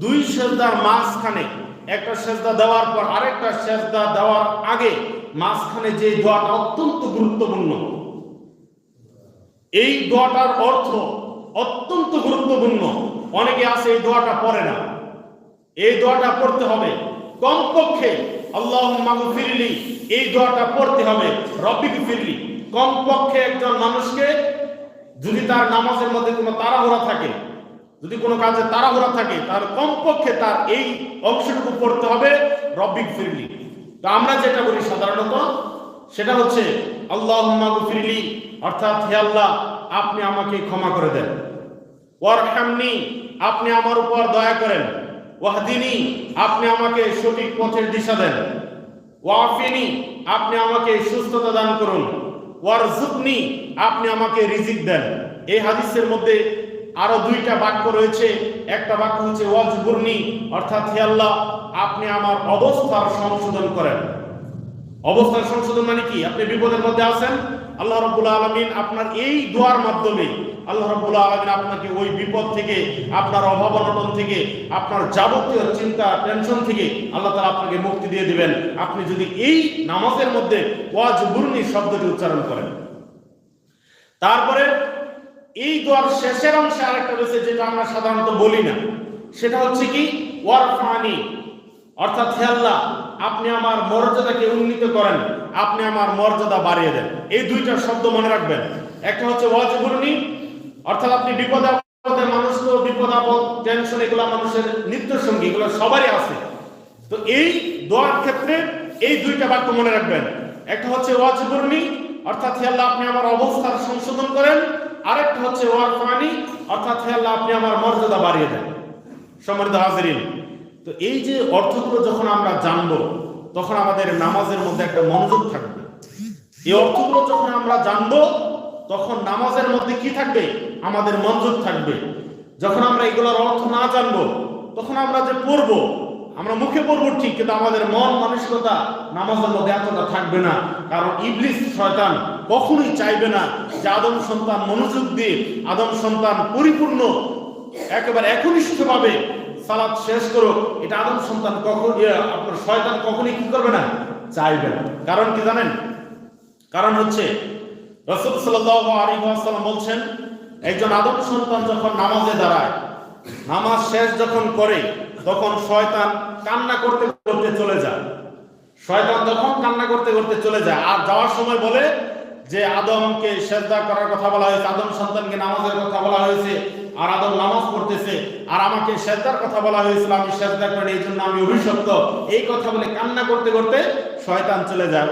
দুই সেজদার মাঝখানে, একটা সেজদা দেওয়ার পর আরেকটা সেজদা দেওয়ার আগে মাঝখানে যে দোয়াটা অত্যন্ত গুরুত্বপূর্ণ। এই দোয়াটার অর্থ অত্যন্ত গুরুত্বপূর্ণ। অনেকে আছে এই দোয়াটা পড়ে না। এই দোয়াটা পড়তে হবে। কমপক্ষে আল্লাহ ফিরলি এই দোয়াটা পড়তে হবে। রব্বিক ফিরলি কমপক্ষে একজন মানুষকে যদি তার নামাজের মধ্যে কোনো তাড়াহুড়া থাকে যদি কোনো কাজে তাড়াহুড়া থাকে, তার কমপক্ষে তার এই অংশটুকু পড়তে হবে রব্বিক ফিরলি। তো আমরা যেটা বলি সাধারণত, সেটা হচ্ছে আল্লাহ ফিরলি অর্থাৎ, হে আল্লাহ, আপনি আমাকে ক্ষমা করে দেন। ওয়ারহামনি, আপনি আমার উপর দয়া করেন। ওয়াহদিনী, আপনি আমাকে সঠিক পথের দিশা দেন। ওয়াফিনি, আপনি আমাকে সুস্থতা দান করুন। ওয়ারজুকনি আপনি আমাকে রিজিক দেন। এই হাদিসের মধ্যে আরও দুইটা বাক্য রয়েছে। একটা বাক্য হচ্ছে ওয়াজবুরনি অর্থাৎ, হে আল্লাহ, আপনি আমার অবস্থার সংশোধন করেন। অবস্থার সংশোধন মানে কি? আপনি বিপদের মধ্যে আছেন। আল্লাহ রাব্বুল আলামিন আপনার এই দোয়ার মাধ্যমে, আল্লাহ রাব্বুল আলামিন আপনাকে ওই বিপদ থেকে, আপনার অভাব অনটন থেকে, আপনার যাবতীয় চিন্তা, টেনশন থেকে আল্লাহ তাআলা আপনাকে মুক্তি দিয়ে দিবেন। আপনি যদি এই নামাজের মধ্যে ওয়াজ বুরনি শব্দটি উচ্চারণ করেন। তারপরে এই দোয়ার শেষের অংশে আরেকটা রয়েছে যেটা আমরা সাধারণত বলি না। সেটা হচ্ছে কি, ওয়ারফানি, অর্থাৎ হে আল্লাহ, আপনি আমার মর্যাদাকে উন্নীত করেন, আপনি আমার মর্যাদা বাড়িয়ে দেন। এই দুইটা শব্দ মনে রাখবেন। একটা হচ্ছে ওয়াজবুরনি, অর্থাৎ আপনি বিপদে আপদে মানুষ তো বিপদ আপদ, টেনশন, এগুলো মানুষের নিত্য সঙ্গী এগুলো সবারই আছে। তো এই দোয়ার ক্ষেত্রে এই দুইটা বাক্য মনে রাখবেন। একটা হচ্ছে ওয়াজবুরনি, অর্থাৎ হে আল্লাহ, আপনি আমার অবস্থার সংশোধন করেন আরেকটা হচ্ছে ওয়ারফানি অর্থাৎ হে আল্লাহ, আপনি আমার মর্যাদা বাড়িয়ে দেন। সম্মানিত হাজিরিন, তো এই যে অর্থগুলো যখন আমরা জানব, তখন আমাদের নামাজের মধ্যে একটা মনোযোগ থাকবে। এই অর্থগুলো যখন আমরা জানব, তখন নামাজের মধ্যে কি থাকবে? আমাদের মনোযোগ থাকবে। যখন আমরা এগুলোর অর্থ না জানব, তখন আমরা যে পড়ব আমরা মুখে পড়ব ঠিক, কিন্তু আমাদের মন মানসিকতা নামাজের মধ্যে এতটা থাকবে না। কারণ ইবলিস শয়তান কখনোই চাইবে না যে আদম সন্তান মনোযোগ দিয়ে, আদম সন্তান পরিপূর্ণ, একেবারে একনিষ্ঠভাবে সালাদ শেষ করো এটা আদম সন্তান কখন আপনার শয়তান কখনই কি করবে না? চাইবে না। কারণ কি জানেন? কারণ হচ্ছে আলাইহি ওয়াসাল্লাম বলছেন, একজন আদম সন্তান যখন নামাজে দাঁড়ায়, নামাজ শেষ যখন করে, তখন শয়তান কান্না করতে করতে চলে যায়। শয়তান তখন কান্না করতে করতে চলে যায়। আর যাওয়ার সময় বলে যে, আদমকে সেজদা করার কথা বলা হয়েছে, আদম সন্তানকে নামাজের কথা বলা হয়েছে, আর আদম নামাজ পড়তেছে, আর আমাকে সেজদার কথা বলা হয়েছিল, আমি সেজদা করি এই জন্য আমি অভিশপ্ত। এই কথা বলে কান্না করতে করতে শয়তান চলে যায়।